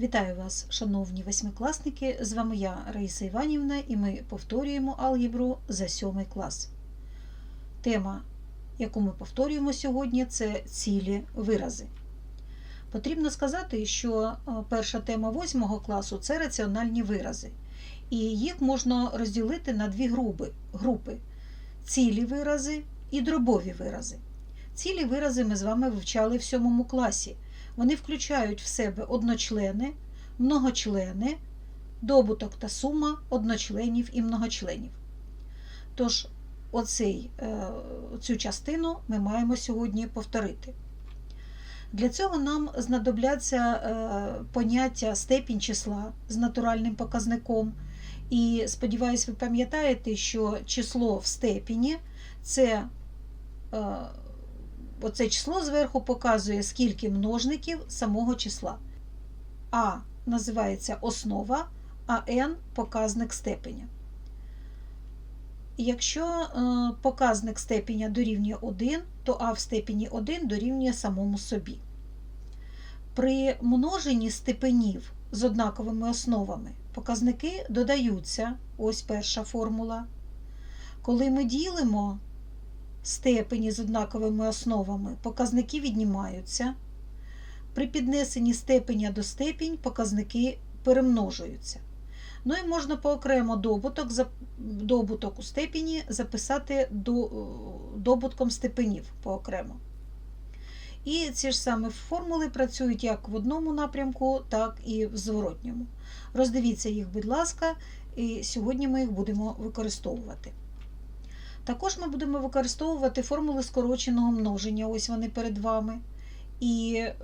Вітаю вас, шановні восьмикласники! З вами я, Раїса Іванівна, і ми повторюємо алгебру за сьомий клас. Тема, яку ми повторюємо сьогодні, це цілі вирази. Потрібно сказати, що е, перша тема восьмого класу це раціональні вирази. І їх можна розділити на дві групи: групи цілі вирази і дробові вирази. Цілі вирази ми з вами вивчали в сьомому класі. Вони включають в себе одночлени, многочлени, добуток та сума одночленів і многочленів. Тож, оцей, е, цю частину ми маємо сьогодні повторити. Для цього нам знадобляться е, поняття степінь числа з натуральним показником. І сподіваюсь, ви пам'ятаєте, що число в степені це е, оце число зверху показує, скільки множників самого числа. А називається основа, а n показник степеня. Якщо е, показник степеня дорівнює 1, то а в степені 1 дорівнює самому собі. При множенні степенів з однаковими основами показники додаються, ось перша формула. Коли ми ділимо степені з однаковими основами, показники віднімаються. При піднесенні степеня до степінь показники перемножуються. Ну і можна поокремо добуток добуток у степені записати до, добутком степенів поокремо. І ці ж самі формули працюють як в одному напрямку, так і в зворотньому. Роздивіться їх, будь ласка, і сьогодні ми їх будемо використовувати. Також ми будемо використовувати формули скороченого множення, ось вони перед вами. І е,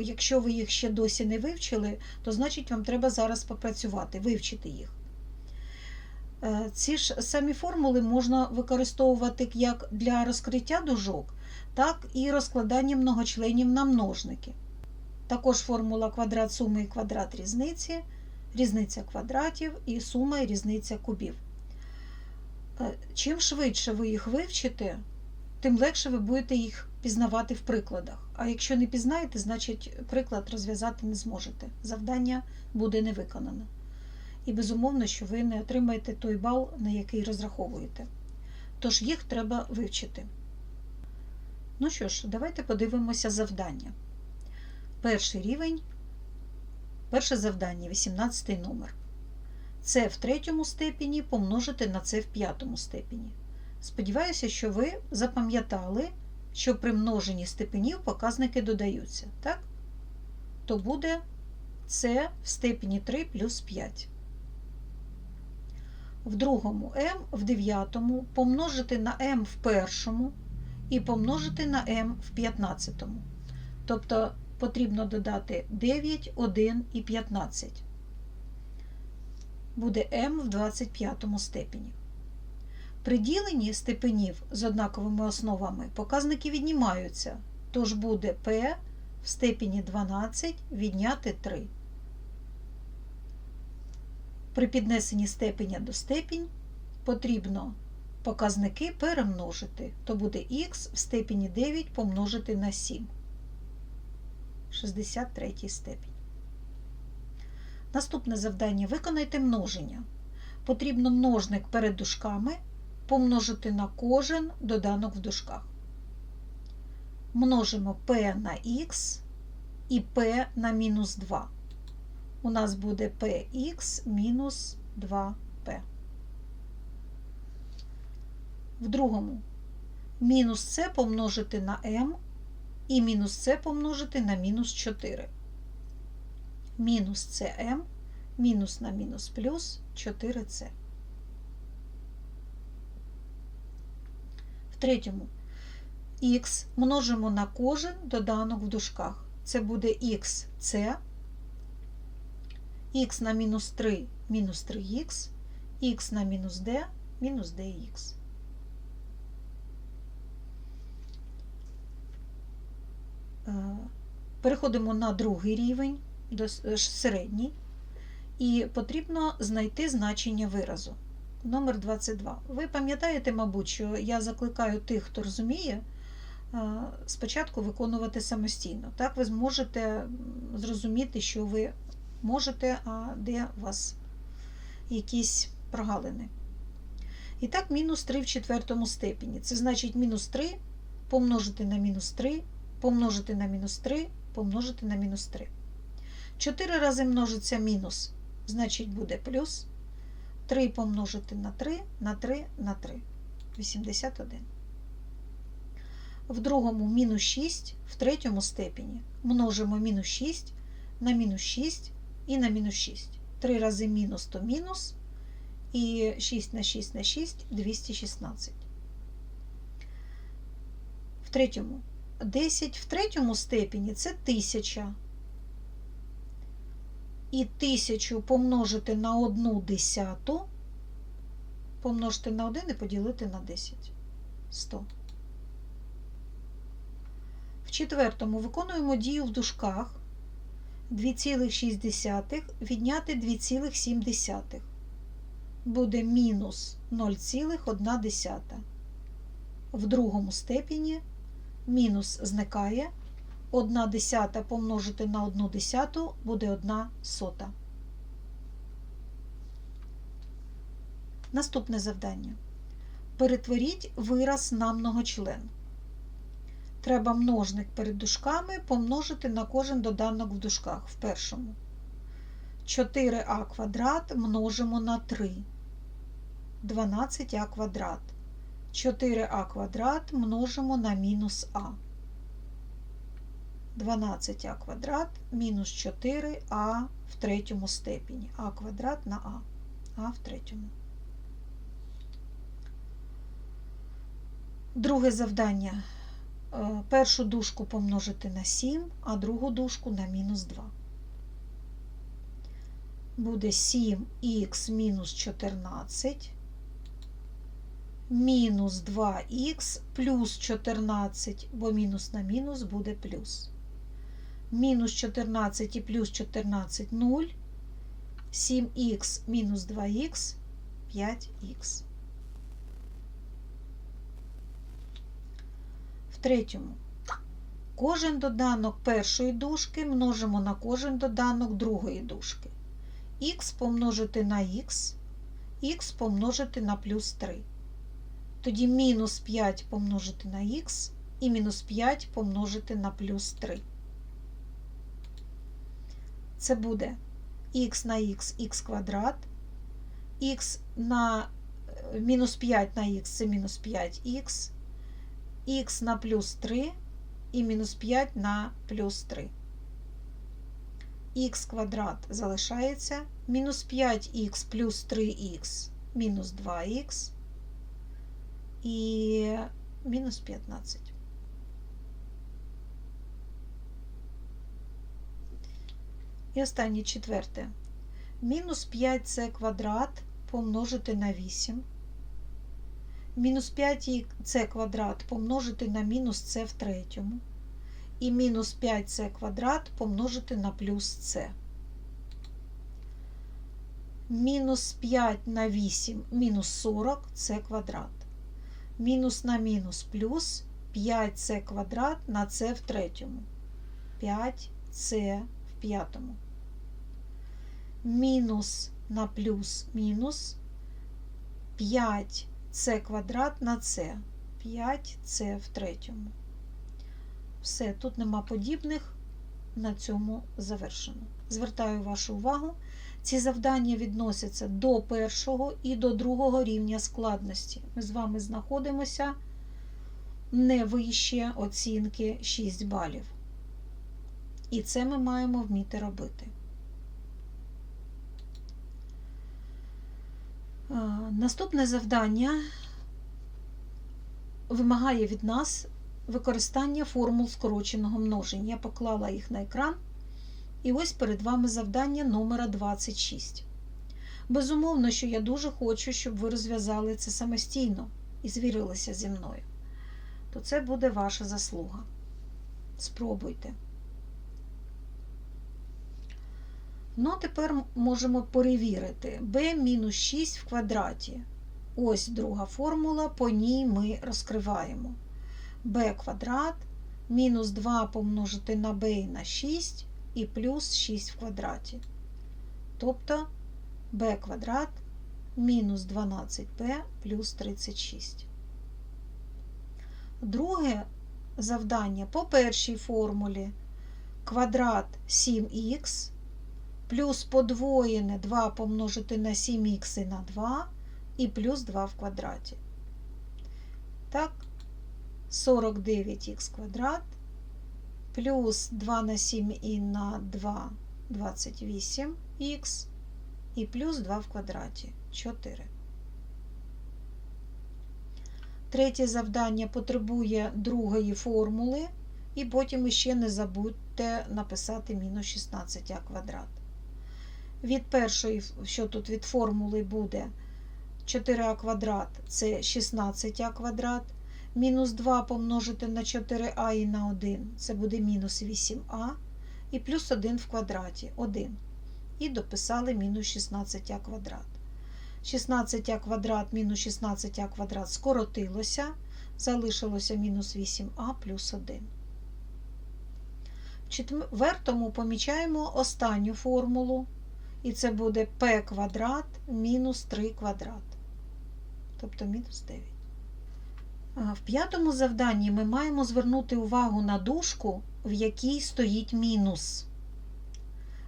якщо ви їх ще досі не вивчили, то значить вам треба зараз попрацювати, вивчити їх. Е, ці ж самі формули можна використовувати як для розкриття дужок, так і розкладання многочленів на множники. Також формула квадрат суми і квадрат різниці, різниця квадратів і сума і різниця кубів. Е, чим швидше ви їх вивчите, тим легше ви будете їх пізнавати в прикладах. А якщо не пізнаєте, значить приклад розв'язати не зможете. Завдання буде не виконано. І безумовно, що ви не отримаєте той бал, на який розраховуєте. Тож їх треба вивчити. Ну що ж, давайте подивимося завдання. Перший рівень, перше завдання 18 номер. Це в третьому степені помножити на це в п'ятому степені. Сподіваюся, що ви запам'ятали, що при множенні степенів показники додаються. так? То буде це в степені 3 плюс 5. В другому m в дев'ятому помножити на m в першому і помножити на m в 15. Тобто потрібно додати 9, 1 і 15 буде m в 25 степені. При діленні степенів з однаковими основами показники віднімаються, тож буде p в степені 12 відняти 3. При піднесенні степеня до степінь потрібно показники перемножити, то буде х в степені 9 помножити на 7. 63 степінь. Наступне завдання виконайте множення. Потрібно множник перед дужками помножити на кожен доданок в дужках. Множимо p на х і p на мінус 2. У нас буде px мінус 2p. В другому мінус c помножити на m і мінус c помножити на мінус 4 мінус cm, мінус на мінус плюс 4c. В третьому х множимо на кожен доданок в дужках. Це буде xc, х на мінус 3 мінус 3х, х на мінус d мінус dx. Е, переходимо на другий рівень середній, і потрібно знайти значення виразу. Номер 22. Ви пам'ятаєте, мабуть, що я закликаю тих, хто розуміє, спочатку виконувати самостійно. Так ви зможете зрозуміти, що ви можете, а де у вас якісь прогалини. І так, мінус 3 в четвертому степені. Це значить мінус 3 помножити на мінус 3, помножити на мінус 3, помножити на мінус 3. 4 рази множиться мінус, значить буде плюс. 3 помножити на 3, на 3, на 3. 81. В другому мінус 6 в третьому степені множимо мінус 6 на мінус 6 і на мінус 6. 3 рази мінус то мінус. І 6 на 6 на 6 216. В третьому 10 в третьому степені це 1000. І 1000 помножити на 1 десяту, помножити на 1 і поділити на 10. 100. В четвертому виконуємо дію в дужках 2,6 відняти 2,7 буде мінус 0,1. В другому степені мінус зникає. 1 десята помножити на 1 десяту буде 1 сота. Наступне завдання. Перетворіть вираз на многочлен. Треба множник перед дужками помножити на кожен доданок в дужках в першому. 4а квадрат множимо на 3. 12а квадрат. 4а квадрат множимо на мінус а. 12а квадрат мінус 4а в третьому степені. а квадрат на а. а в третьому. Друге завдання. Е, Першу дужку помножити на 7, а другу дужку на мінус 2 буде 7х мінус 14, мінус 2х плюс 14, бо мінус на мінус буде плюс. Мінус 14 і плюс 14 0, 7х мінус 2х 5х. В третьому. Кожен доданок першої дужки множимо на кожен доданок другої дужки х помножити на х, х помножити на плюс 3. Тоді мінус 5 помножити на х і мінус 5 помножити на плюс 3. Це буде х на х х квадрат, х на мінус 5 на х це мінус 5х, х на плюс 3 і мінус 5 на плюс 3 х квадрат залишається мінус 5х плюс 3х мінус 2х і мінус 15. І останнє четверте. Мінус 5c квадрат помножити на 8. Мінус 5c квадрат помножити на мінус c в третьому і мінус 5c квадрат помножити на плюс c. Мінус 5 на 8 мінус 40 це квадрат. Мінус на мінус плюс 5c квадрат на c в третьому. 5c в п'ятому. Мінус на плюс мінус 5c квадрат на c. 5c в третьому. Все, тут нема подібних, на цьому завершено. Звертаю вашу увагу, ці завдання відносяться до першого і до другого рівня складності. Ми з вами знаходимося не вище оцінки 6 балів. І це ми маємо вміти робити. Наступне завдання вимагає від нас використання формул скороченого множення. Я поклала їх на екран. І ось перед вами завдання номера 26. Безумовно, що я дуже хочу, щоб ви розв'язали це самостійно і звірилися зі мною. То це буде ваша заслуга. Спробуйте. Ну, тепер можемо перевірити b-6 в квадраті. Ось друга формула, по ній ми розкриваємо b квадрат мінус 2 помножити на b на 6 і плюс 6 в квадраті. тобто b квадрат мінус 12b плюс 36. Друге завдання по першій формулі квадрат 7х плюс подвоєне 2 помножити на 7х і на 2 і плюс 2 в квадраті. Так, 49х квадрат плюс 2 на 7 і на 2 28х і плюс 2 в квадраті 4. Третє завдання потребує другої формули, і потім іще не забудьте написати мінус 16а квадрат. Від першої, що тут від формули буде 4а квадрат це 16а квадрат. Мінус 2 помножити на 4а і на 1 це буде мінус 8а. І плюс 1 в квадраті 1. І дописали мінус 16а квадрат. 16а квадрат мінус 16а квадрат скоротилося, залишилося мінус 8а плюс 1. В четвертому помічаємо останню формулу, і це буде p квадрат мінус 3 квадрат, тобто мінус 9. В п'ятому завданні ми маємо звернути увагу на дужку, в якій стоїть мінус.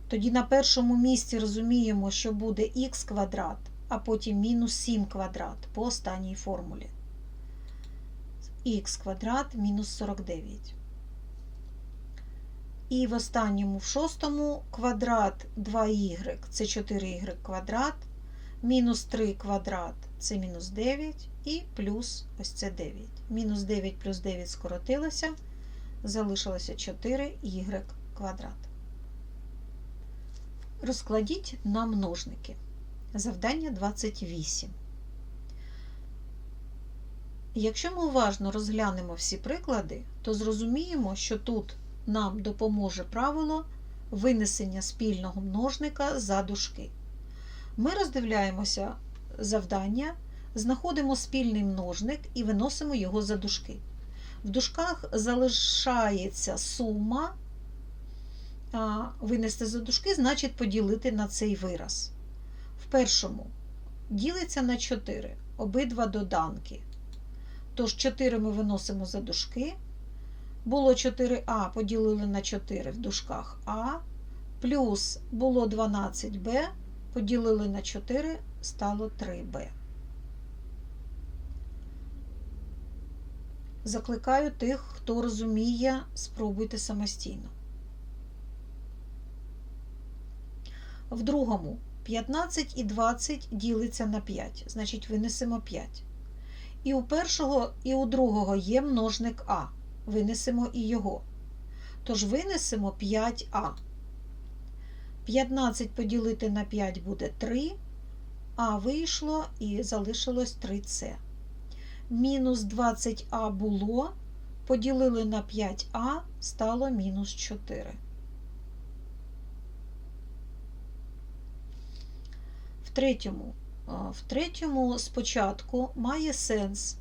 Тоді на першому місці розуміємо, що буде х квадрат, а потім мінус 7 квадрат по останній формулі. х квадрат мінус 49. І в останньому в шостому квадрат 2y це 4y квадрат, мінус 3 квадрат це мінус 9 і плюс ось це 9. Мінус 9 плюс 9 скоротилося, залишилося 4y квадрат. Розкладіть на множники. Завдання 28. Якщо ми уважно розглянемо всі приклади, то зрозуміємо, що тут нам допоможе правило винесення спільного множника за дужки. Ми роздивляємося завдання, знаходимо спільний множник і виносимо його за дужки. В дужках залишається сума. Винести за дужки, значить поділити на цей вираз. В першому ділиться на 4 обидва доданки. Тож 4 ми виносимо за дужки. Було 4а, поділили на 4 в дужках А, плюс було 12b, поділили на 4, стало 3b. Закликаю тих, хто розуміє, спробуйте самостійно. В другому 15 і 20 ділиться на 5, значить винесемо 5. І у першого, і у другого є множник А. Винесемо і його. Тож винесемо 5А. 15 поділити на 5 буде 3, А вийшло і залишилось 3С. Мінус 20А було, поділили на 5А, стало мінус 4. В третьому, в третьому спочатку має сенс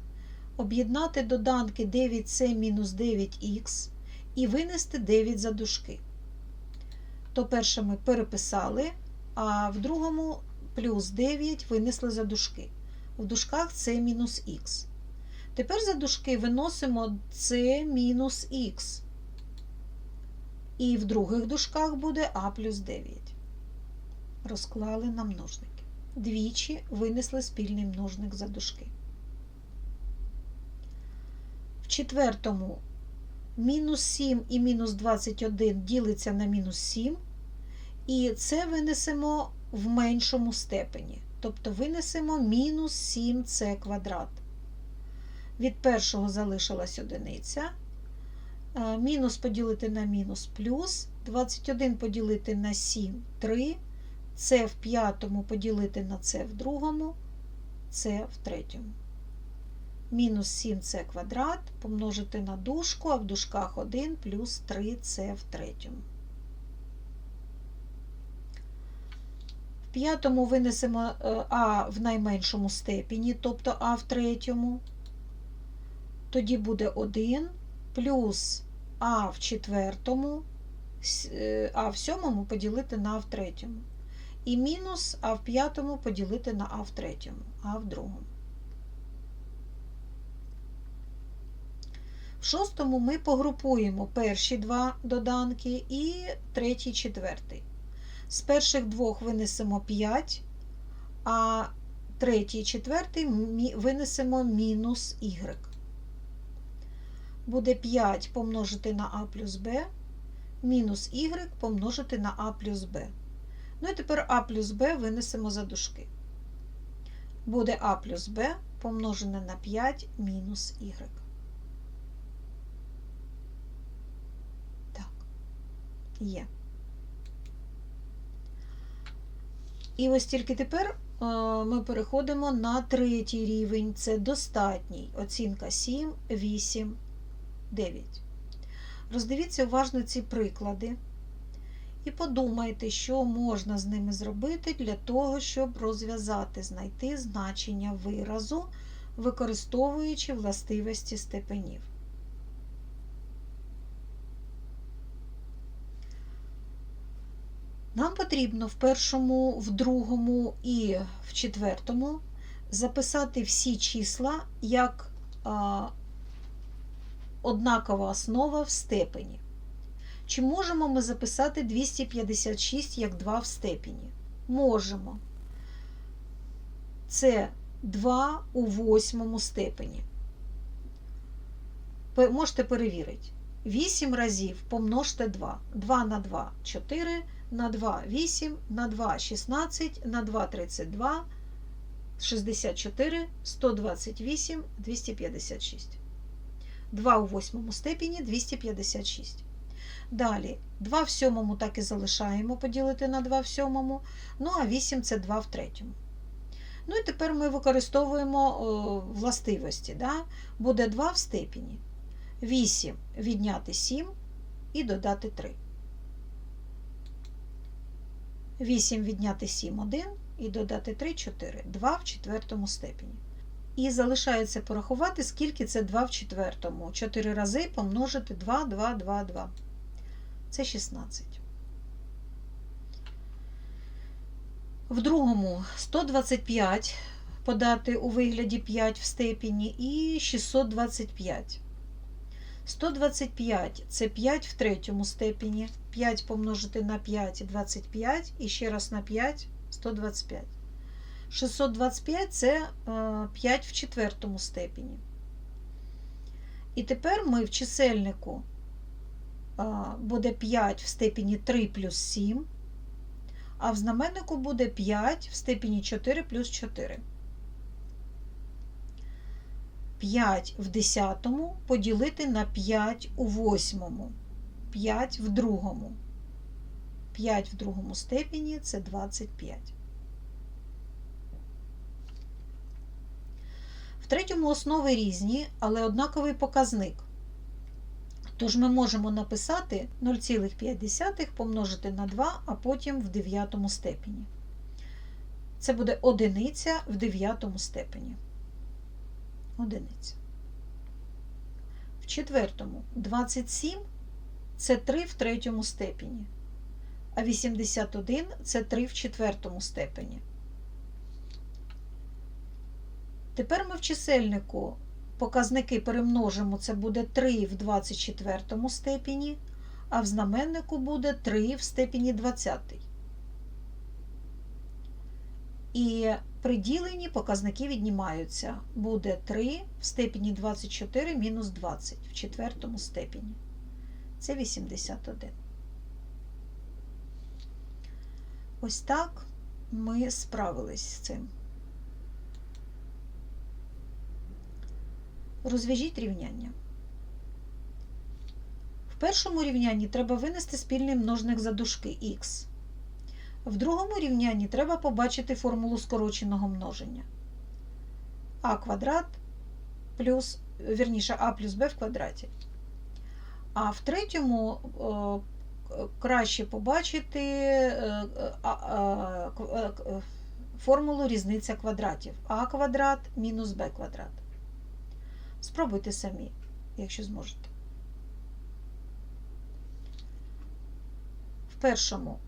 об'єднати доданки 9c-9х і винести 9 за дужки. То перше ми переписали, а в другому плюс 9 винесли за дужки. В дужках це мінус х. Тепер за дужки виносимо c мінус х. І в других дужках буде а плюс 9. Розклали на множники. Двічі винесли спільний множник за дужки. В четвертому мінус 7 і мінус 21 ділиться на мінус 7. І це винесемо в меншому степені. Тобто винесемо мінус 7c квадрат. Від першого залишилась одиниця. Мінус поділити на мінус плюс. 21 поділити на 7 3. Це в п'ятому поділити на це в другому, це в третьому. Мінус 7c квадрат помножити на дужку, а в дужках 1 плюс 3c в третьому. В п'ятому винесемо А в найменшому степені, тобто А в третьому. Тоді буде 1 плюс А в четвертому, А в сьомому поділити на А в третьому. і мінус а в п'ятому поділити на а в третьому, а в другому. В шостому ми погрупуємо перші два доданки і третій, четвертий. З перших двох винесемо 5, а третій, четвертий винесемо мінус y. Буде 5 помножити на а плюс b, мінус y помножити на а плюс b. Ну і тепер а плюс b винесемо за дужки. Буде а плюс b помножене на 5 мінус y. Так, є. І ось тільки тепер е, ми переходимо на третій рівень. Це достатній. Оцінка 7, 8, 9. Роздивіться уважно ці приклади і подумайте, що можна з ними зробити для того, щоб розв'язати, знайти значення виразу, використовуючи властивості степенів. Нам потрібно в першому, в другому і в четвертому записати всі числа як а, однакова основа в степені. Чи можемо ми записати 256 як 2 в степені? Можемо. Це 2 у восьмому степені. Можете перевірити. 8 разів помножте 2. 2 на 2 – 4, на 2 – 8, на 2 – 16, на 2 – 32, 64, 128, 256. 2 у восьмому степені – 256. Далі 2 в сьомому так і залишаємо поділити на 2 в сьомому. Ну, а 8 це 2 в третьому. Ну і тепер ми використовуємо о, властивості. Да? Буде 2 в степені. 8 відняти 7 і додати 3. 8 відняти 7 1 і додати 3 4. 2 в четвертому степені. І залишається порахувати, скільки це 2 в четвертому. 4 рази помножити 2, 2, 2, 2. Це 16. В другому 125 подати у вигляді 5 в степені і 625. 125 це 5 в третьому степені. 5 помножити на 5 – 25, і ще раз на 5 – 125. 625 це е, 5 в четвертому степені. І тепер ми в чисельнику е, буде 5 в степені 3 плюс 7, а в знаменнику буде 5 в степені 4 плюс 4. 5 в десятому поділити на 5 у восьмому. 5 в другому. 5 в другому степені це 25. В третьому основи різні, але однаковий показник. Тож ми можемо написати 0,5 помножити на 2, а потім в дев'ятому степені. Це буде одиниця в дев'ятому степені. Одиниця. В четвертому 27 це 3 в третьому степені, а 81 це 3 в четвертому степені. Тепер ми в чисельнику показники перемножимо, це буде 3 в 24 степені, а в знаменнику буде 3 в степені 20. І при діленні показники віднімаються. Буде 3 в степені 24 мінус 20 в четвертому степені. Це 81. Ось так ми справились з цим. Розв'яжіть рівняння. В першому рівнянні треба винести спільний множник за дужки х. В другому рівнянні треба побачити формулу скороченого множення. а квадрат плюс, вірніше, а плюс b в квадраті. А в третьому о, краще побачити е, е, формулу різниця квадратів. а квадрат мінус b квадрат. Спробуйте самі, якщо зможете. В першому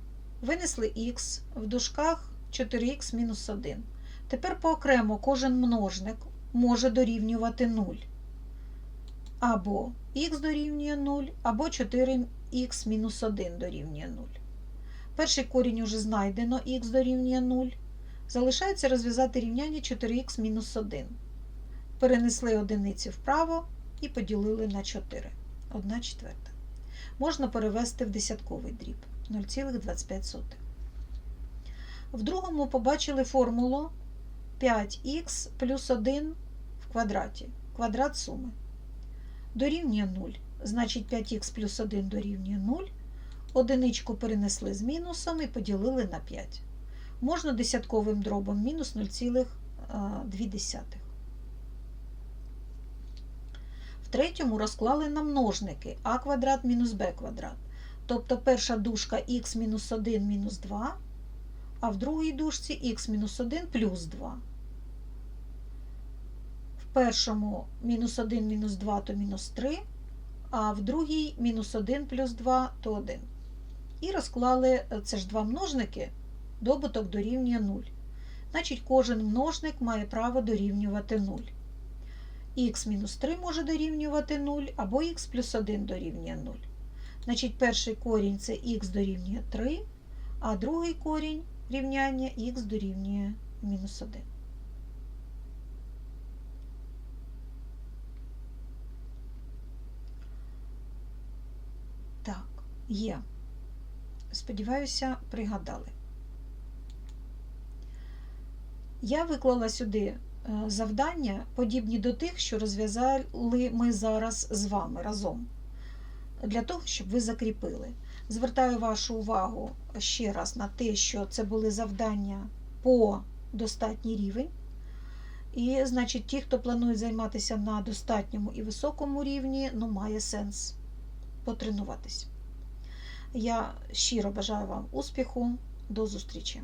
Винесли х в дужках 4х мінус 1. Тепер поокремо кожен множник може дорівнювати 0. Або х дорівнює 0, або 4х мінус 1 дорівнює 0. Перший корінь уже знайдено, х дорівнює 0. Залишається розв'язати рівняння 4х мінус 1. Перенесли одиниці вправо і поділили на 4. 1 четверта. Можна перевести в десятковий дріб 0,25. В другому побачили формулу 5х плюс 1 в квадраті. Квадрат суми. Дорівнює 0. Значить 5х плюс 1 дорівнює 0. Одиничку перенесли з мінусом і поділили на 5. Можна десятковим дробом мінус 0,2. В третьому розклали на множники а квадрат мінус b квадрат. Тобто перша дужка х мінус 1 мінус 2, а в другій дужці х мінус 1 плюс 2. В першому мінус 1 мінус 2 то мінус 3, а в другій мінус 1 плюс 2 то 1. І розклали, це ж два множники, добуток дорівнює 0. Значить, кожен множник має право дорівнювати 0. х мінус 3 може дорівнювати 0, або х плюс 1 дорівнює 0. Значить, перший корінь це х дорівнює 3, а другий корінь рівняння х дорівнює мінус 1. Так, є. Сподіваюся, пригадали. Я виклала сюди е, завдання, подібні до тих, що розв'язали ми зараз з вами разом, для того, щоб ви закріпили. Звертаю вашу увагу ще раз на те, що це були завдання по достатній рівень. І, значить, ті, хто планує займатися на достатньому і високому рівні, ну, має сенс потренуватись. Я щиро бажаю вам успіху. До зустрічі!